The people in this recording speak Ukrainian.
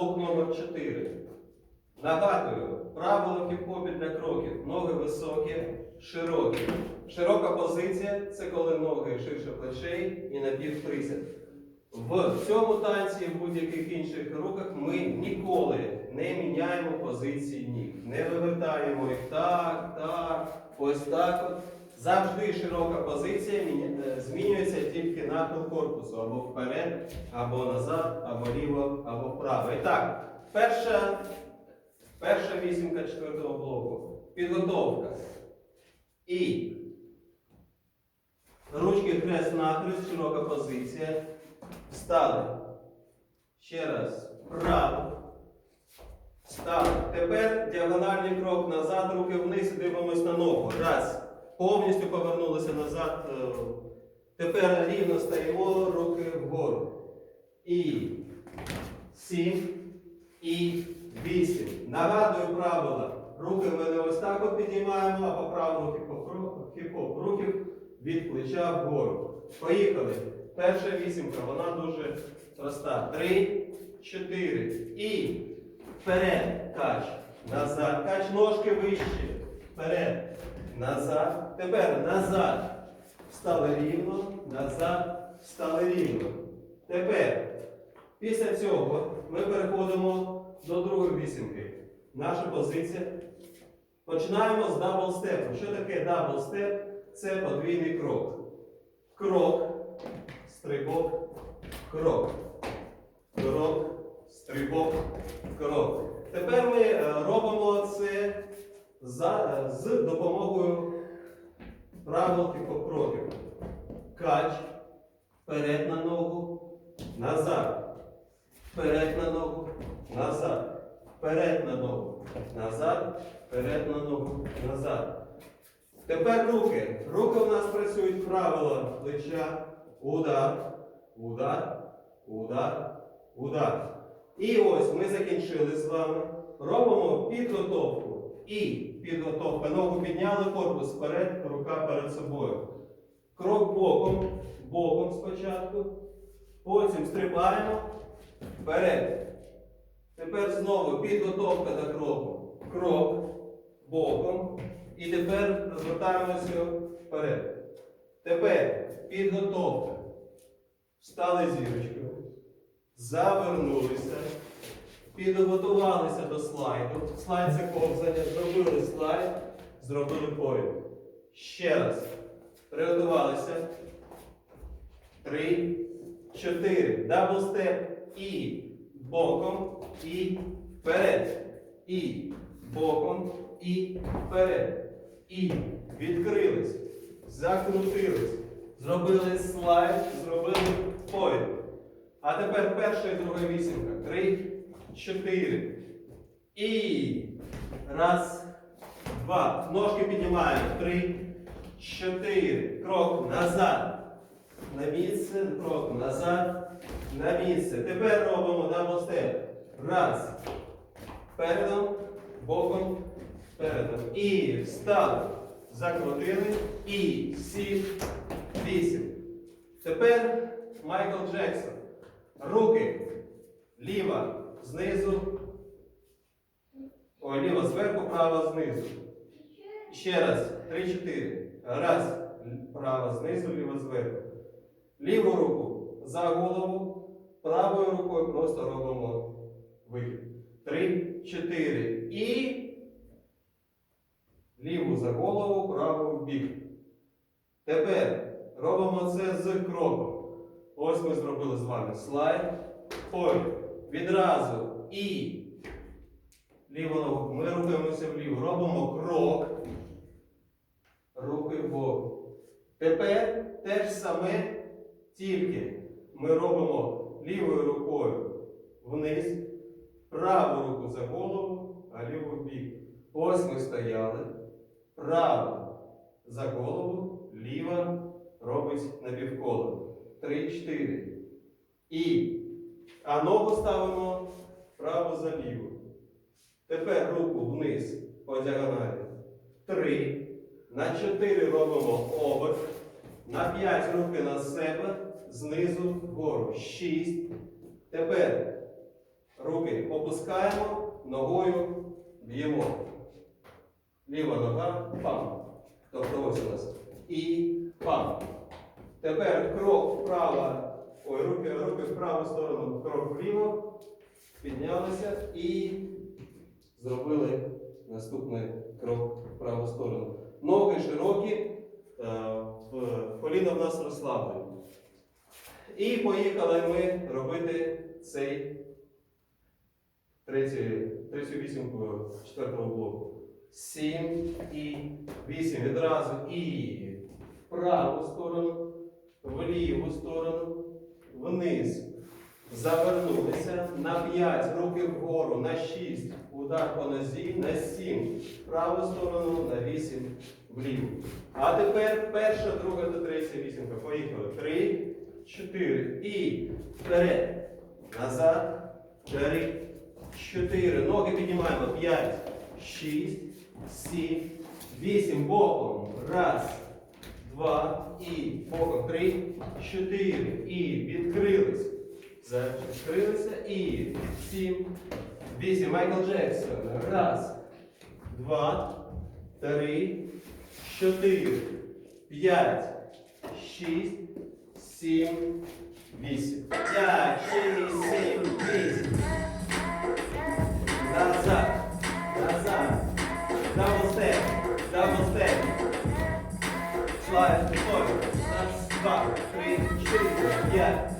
блок номер 4. Нагадую, правило хіп-хопі для кроків. Ноги високі, широкі. Широка позиція це коли ноги ширше плечей і напів присяд. В цьому танці і в будь-яких інших рухах ми ніколи не міняємо позиції ніг. Не вивертаємо їх так, так, ось так. Завжди широка позиція е, змінюється тільки нахил корпусу або вперед, або назад, або ліво, або вправо. І так, перша, перша вісімка четвертого блоку. Підготовка. І ручки хрест нахрест, широка позиція. Встали. Ще раз. Вправо. Встали. Тепер діагональний крок назад, руки вниз і дивимось на ногу. Раз. Повністю повернулися назад. Тепер рівно стаємо, руки вгору. І сім. І вісім. Нагадую правила. Руки ми не ось так от піднімаємо, а по правилу хіп-хоп рухів від плеча вгору. Поїхали. Перша вісімка, вона дуже проста. Три, чотири. І вперед. Кач. Назад. Кач ножки вище. Вперед. Назад. Тепер назад. Встали рівно. Назад. Встали рівно. Тепер. Після цього ми переходимо до другої вісімки. Наша позиція. Починаємо з дабл степу. Що таке дабл степ? Це подвійний крок. Крок, стрибок, крок. Крок, стрибок, крок. Тепер ми е, робимо це за, е, з допомогою правил кроків. Кач, вперед на ногу, назад. Вперед на ногу, назад. Вперед на ногу, назад, вперед на ногу, назад. Тепер руки. Руки у нас працюють правило плеча, удар, удар, удар, удар. І ось ми закінчили з вами. Робимо підготовку. І підготовка. Ногу підняли, корпус вперед, рука перед собою. Крок боком, боком спочатку. Потім стрибаємо вперед. Тепер знову підготовка до кроку. Крок боком. І тепер розвертаємося вперед. Тепер підготовка. Встали зірочкою. Завернулися. Підготувалися до слайду. Слайд це ковзання. Зробили слайд. Зробили поїзд. Ще раз. Приготувалися. Три, чотири. Дабл степ. І боком. І вперед. І боком. І вперед. І відкрились. Закрутились. Зробили слайд. Зробили поїзд. А тепер перша і друга вісімка. Три, чотири. І раз, два. Ножки піднімаємо. Три, чотири. Крок назад. На місце. Крок назад. На місце. Тепер робимо даблстеп. Раз. Передом. Боком. Передом. І встали. Закрутили. І сів. Вісім. Тепер Майкл Джексон. Руки. Ліва знизу. Ой, ліва зверху, права знизу. Ще раз. Три-чотири. Раз. Права знизу, ліва зверху. Ліву руку за голову. Правою рукою просто робимо вихід. Три, чотири. І ліву за голову, праву в бік. Тепер робимо це з кроком. Ось ми зробили з вами слайд. Ой, відразу і ліву ногу. Ми рухаємося вліво. Робимо крок. Руки вгору. Тепер те ж саме, тільки ми робимо лівою рукою вниз, праву руку за голову, а ліву в бік. Ось ми стояли. Права за голову, ліва робить напівколо. Три, чотири. І. А ногу ставимо праву за ліву. Тепер руку вниз по діагоналі. Три. На чотири робимо оберт. На п'ять руки на себе. Знизу вгору. Шість. Тепер Руки опускаємо, ногою б'ємо. Ліва нога, пам. Тобто ось у нас. І пам. Тепер крок вправо. Ой, руки, руки в праву сторону, крок вліво. Піднялися і зробили наступний крок в праву сторону. Ноги широкі, е, коліна в нас розслаблені. І поїхали ми робити цей третю вісімку четвертого блоку. Сім і вісім. Відразу і в праву сторону, в ліву сторону, вниз. Завернулися на 5, руки вгору, на 6, удар по нозі, на 7, в праву сторону, на 8, вліву. А тепер перша, друга та третя вісімка. Поїхали. 3, 4. І вперед. Назад. 3, 4. Ноги піднімаємо. 5, 6, 7, 8. Боком. Раз, два. І боком. 3, 4. І відкрились. Закрилися і сім, вісім. Майкл Джексон. Раз, два, три, чотири, п'ять, шість, сім, вісім. П'ять, шість, сім, вісім. Слайд. Стой. Раз, два, три, чотири, п'ять, шість, сім,